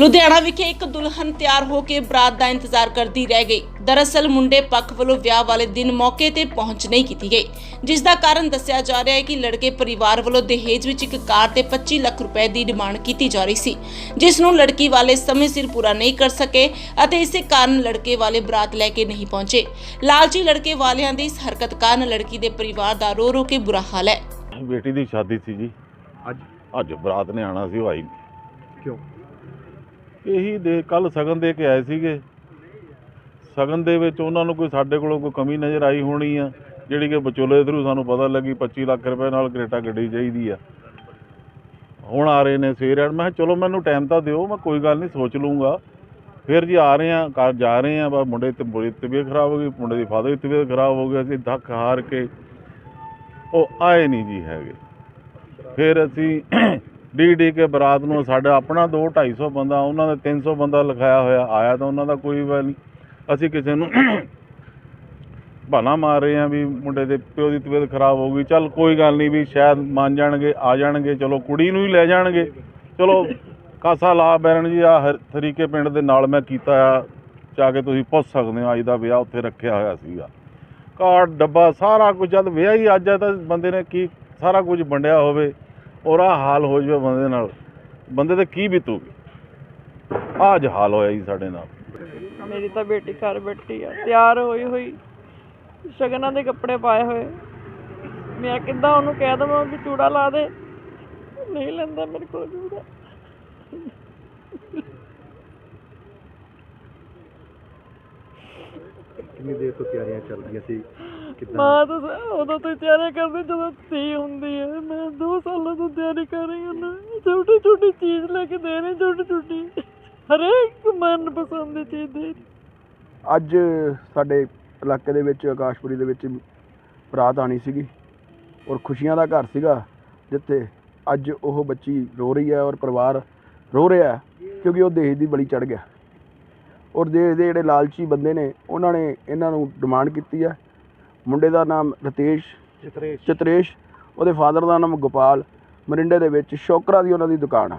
ਲੁਧਿਆਣਾ ਵਿਖੇ ਇੱਕ ਦੁਲਹਨ ਤਿਆਰ ਹੋ ਕੇ ਬਰਾਤ ਦਾ ਇੰਤਜ਼ਾਰ ਕਰਦੀ ਰਹਿ ਗਈ। ਦਰਅਸਲ ਮੁੰਡੇ ਪੱਖ ਵੱਲੋਂ ਵਿਆਹ ਵਾਲੇ ਦਿਨ ਮੌਕੇ ਤੇ ਪਹੁੰਚ ਨਹੀਂ ਕੀਤੀ ਗਈ ਜਿਸ ਦਾ ਕਾਰਨ ਦੱਸਿਆ ਜਾ ਰਿਹਾ ਹੈ ਕਿ ਲੜਕੇ ਪਰਿਵਾਰ ਵੱਲੋਂ ਦਹੇਜ ਵਿੱਚ ਇੱਕ ਕਾਰ ਤੇ 25 ਲੱਖ ਰੁਪਏ ਦੀ ਡਿਮਾਂਡ ਕੀਤੀ ਜਾ ਰਹੀ ਸੀ ਜਿਸ ਨੂੰ ਲੜਕੀ ਵਾਲੇ ਸਮੇਂ ਸਿਰ ਪੂਰਾ ਨਹੀਂ ਕਰ ਸਕੇ ਅਤੇ ਇਸੇ ਕਾਰਨ ਲੜਕੇ ਵਾਲੇ ਬਰਾਤ ਲੈ ਕੇ ਨਹੀਂ ਪਹੁੰਚੇ। ਲਾਲਚੀ ਲੜਕੇ ਵਾਲਿਆਂ ਦੀ ਇਸ ਹਰਕਤ ਕਾਰਨ ਲੜਕੀ ਦੇ ਪਰਿਵਾਰ ਦਾ ਰੋ ਰੋ ਕੇ ਬੁਰਾ ਹਾਲ ਹੈ। ਬੇਟੀ ਦੀ ਸ਼ਾਦੀ ਸੀ ਜੀ। ਅੱਜ? ਅੱਜ ਬਰਾਤ ਨੇ ਆਣਾ ਸੀ ਨਹੀਂ ਕਿਉਂ? ਇਹੀ ਦੇ ਕੱਲ ਸਗਨ ਦੇ ਕੇ ਆਏ ਸੀਗੇ। ਸਗਨ ਦੇ ਵਿੱਚ ਉਹਨਾਂ ਨੂੰ ਕੋਈ ਸਾਡੇ ਕੋਲੋਂ ਕੋਈ ਕਮੀ ਨਜ਼ਰ ਆਈ ਹੋਣੀ ਆ, ਜਿਹੜੀ ਕਿ ਵਿਚੋਲੇ ਥਰੂ ਸਾਨੂੰ ਪਤਾ ਲੱਗੀ 25 ਲੱਖ ਰੁਪਏ ਨਾਲ ਕਰੇਟਾ ਗੱਡੀ ਚਾਹੀਦੀ ਆ। ਹੁਣ ਆ ਰਹੇ ਨੇ ਸਵੇਰੇ ਮੈਂ ਕਿਹਾ ਚਲੋ ਮੈਨੂੰ ਟਾਈਮ ਤਾਂ ਦਿਓ, ਮੈਂ ਕੋਈ ਗੱਲ ਨਹੀਂ ਸੋਚ ਲੂੰਗਾ ਫਿਰ ਜੀ ਆ ਰਹੇ ਆ, ਘਰ ਜਾ ਰਹੇ ਆ, ਬਸ ਮੁੰਡੇ ਤੇ ਬੁਰੀ ਤਬੀਅਤ ਖਰਾਬ ਹੋ ਗਈ, ਮੁੰਡੇ ਦੀ ਫਾਦਰ ਦੀ ਤਬੀਅਤ ਖਰਾਬ ਹੋ ਗਈ, ਅਸੀਂ ਧੱਕ ਹਾਰ ਕੇ ਉਹ ਆਏ ਨਹੀਂ ਜੀ ਹੈਗੇ। ਫਿਰ ਅਸੀਂ ਡੀ ਡੀ ਕੇ ਬਰਾਤ ਨੂੰ ਸਾਡਾ ਆਪਣਾ 2 250 ਬੰਦਾ, ਉਹਨਾਂ ਦਾ 300 ਬੰਦਾ ਲਿਖਾਇਆ ਹੋਇਆ, ਆਇਆ ਤਾਂ ਉਹਨਾਂ ਦਾ ਕੋਈ ਵੀ ਨਹੀਂ। ਅਸੀਂ ਕਿਸੇ ਨੂੰ ਭਾਣਾ ਮਾਰ ਰਹੇ ਆ ਵੀ ਮੁੰਡੇ ਦੇ ਪਿਓ ਦੀ ਤਬੀਅਤ ਖਰਾਬ ਹੋ ਗਈ। ਚੱਲ ਕੋਈ ਗੱਲ ਨਹੀਂ ਵੀ ਸ਼ਾਇਦ ਮੰਨ ਜਾਣਗੇ, ਆ ਜਾਣਗੇ, ਚਲੋ ਕੁੜੀ ਨੂੰ ਹੀ ਲੈ ਜਾਣਗੇ। ਚਲੋ ਕਾਸਾ ਲਾ ਬੈਰਨ ਜੀ ਆ ਤਰੀਕੇ ਪਿੰਡ ਦੇ ਨਾਲ ਮੈਂ ਕੀਤਾ ਆ, ਜਾ ਕੇ ਤੁਸੀਂ ਪੁੱਛ ਸਕਦੇ ਹੋ, ਅੱਜ ਦਾ ਵਿਆਹ ਉੱਥੇ ਰੱਖਿਆ ਹੋਇਆ ਸੀਗਾ। ਕਾਰਡ ਡੱਬਾ, ਸਾਰਾ ਕੁਝ, ਜਦ ਵਿਆਹ ਹੀ ਅੱਜ ਆ ਤਾਂ ਬੰਦੇ ਨੇ ਕੀ ਸਾਰਾ ਕੁਝ ਵੰਡਿਆ ਹੋਵੇ। ਔਰ ਆ ਹਾਲ ਹੋ ਜਾਵੇ ਬੰਦੇ ਨਾਲ ਬੰਦੇ ਤੇ ਕੀ ਬੀਤੂਗੀ? ਆਹ ਅੱਜ ਹਾਲ ਹੋਇਆ ਜੀ ਸਾਡੇ ਨਾਲ। ਮੇਰੀ ਤਾਂ ਬੇਟੀ ਘਰ ਬੈਠੀ ਆ ਤਿਆਰ ਹੋਈ ਹੋਈ ਸ਼ਗਨਾਂ ਦੇ ਕੱਪੜੇ ਪਾਏ ਹੋਏ। ਮੈਂ ਕਿੱਦਾਂ ਉਹਨੂੰ ਕਹਿ ਦਵਾਂ ਕਿ ਚੂੜਾ ਲਾ ਦੇ ਨਹੀਂ ਲੈਂਦਾ ਮੇਰੇ ਕੋਲ ਚੂੜਾ। ਕਿੰਨੀ ਦੇਰ ਤੋਂ ਤਿਆਰੀਆਂ ਚੱਲ ਰਹੀਆਂ ਸੀ? ਮਾਂ ਤਾਂ ਸ- ਉਦੋਂ ਤੋਂ ਹੀ ਤਿਆਰੀ ਕਰਦੀ ਜਦੋਂ ਧੀ ਹੁੰਦੀ ਹੈ। ਮੈਂ 2 ਸਾਲਾਂ ਤੋਂ ਤਿਆਰੀ ਕਰ ਰਹੀ ਹਾਂ ਛੋਟੀ ਛੋਟੀ ਚੀਜ਼ ਲੈ ਕੇ ਦੇ ਰਹੀ ਛੋਟੀ ਛੋਟੀ। ਹਰੇਕ ਮਨ ਪਸੰਦ ਦੀ ਚੀਜ਼ ਦੇ ਰਹੀ। ਅੱਜ ਸਾਡੇ ਇਲਾਕੇ ਦੇ ਵਿੱਚ ਆਕਾਸ਼ਪੁਰੀ ਦੇ ਵਿੱਚ ਬਰਾਤ ਆਣੀ ਸੀਗੀ ਔਰ ਖੁਸ਼ੀਆਂ ਦਾ ਘਰ ਸੀਗਾ ਜਿੱਥੇ ਅੱਜ ਉਹ ਬੱਚੀ ਰੋ ਰਹੀ ਹੈ ਔਰ ਪਰਿਵਾਰ ਰੋ ਰਿਹਾ ਹੈ ਕਿਉਂਕਿ ਉਹ ਦਹੇਜ ਦੀ ਬਲੀ ਚੜ ਗਿਆ। ਔਰ ਦੇਸ਼ ਦੇ ਜਿਹੜੇ ਲਾਲਚੀ ਬੰਦੇ ਨੇ ਉਹਨਾਂ ਨੇ ਇਹਨਾਂ ਨੂੰ ਡਿਮਾਂਡ ਕੀਤੀ ਹੈ ਮੁੰਡੇ ਦਾ ਨਾਮ ਰਤੇਸ਼ ਚਿਤਰੇਸ਼। ਚਤਰੇਸ਼ ਉਹਦੇ ਫਾਦਰ ਦਾ ਨਾਮ ਗੋਪਾਲ ਮਰਿੰਡੇ ਦੇ ਵਿੱਚ ਸ਼ੋਕਰਾ ਦੀ ਉਹਨਾਂ ਦੀ ਦੁਕਾਨ ਆ।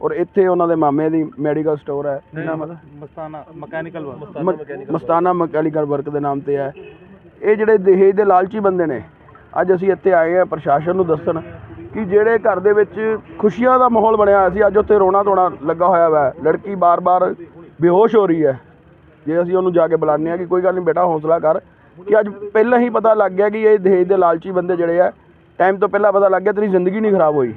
ਔਰ ਇੱਥੇ ਉਹਨਾਂ ਦੇ ਮਾਮੇ ਦੀ ਮੈਡੀਕਲ ਸਟੋਰ ਹੈ ਨਾਮ ਹੈ ਮਸਤਾਨਾ ਮਕੈਨੀਕਲ ਮ- ਮਸਤਾਨਾ ਮਕੈਨੀਕਲ ਵਰਕ ਦੇ ਨਾਮ ਤੇ ਹੈ ਇਹ ਜਿਹੜੇ ਦਹੇਜ ਦੇ ਲਾਲਚੀ ਬੰਦੇ ਨੇ ਅੱਜ ਅਸੀਂ ਇੱਥੇ ਆਏ ਆ ਪ੍ਰਸ਼ਾਸਨ ਨੂੰ ਦੱਸਣ ਕਿ ਜਿਹੜੇ ਘਰ ਦੇ ਵਿੱਚ ਖੁਸ਼ੀਆਂ ਦਾ ਮਾਹੌਲ ਬਣਿਆ ਹੋਇਆ ਸੀ ਅੱਜ ਉੱਥੇ ਰੋਣਾ ਧੋਣਾ ਲੱਗਾ ਹੋਇਆ ਵਾ। ਲੜਕੀ ਬਾਰ-ਬਾਰ ਬੇਹੋਸ਼ ਹੋ ਰਹੀ ਹੈ। ਜੇ ਅਸੀਂ ਉਹਨੂੰ ਜਾ ਕੇ ਬੁਲਾਉਂਦੇ ਆ ਕਿ ਕੋਈ ਗੱਲ ਨਹੀਂ ਬੇਟਾ ਹੌਸਲਾ ਕਰ ਕਿ ਅੱਜ ਪਹਿਲਾਂ ਹੀ ਪਤਾ ਲੱਗ ਗਿਆ ਕਿ ਇਹ ਦਹੇਜ ਦੇ ਲਾਲਚੀ ਬੰਦੇ ਜਿਹੜੇ ਆ ਟਾਈਮ ਤੋਂ ਪਹਿਲਾਂ ਪਤਾ ਲੱਗ ਗਿਆ ਤੇਰੀ ਜ਼ਿੰਦਗੀ ਨਹੀਂ ਖਰਾਬ ਹੋਈ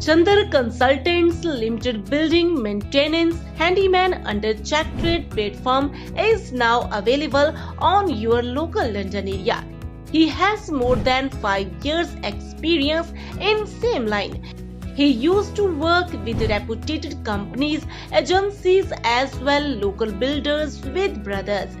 Chandar Consultants Limited Building Maintenance Handyman under Check Trade platform is now available on your local London area. He has more than 5 years experience in same line. He used to work with reputed companies, agencies as well local builders with brothers.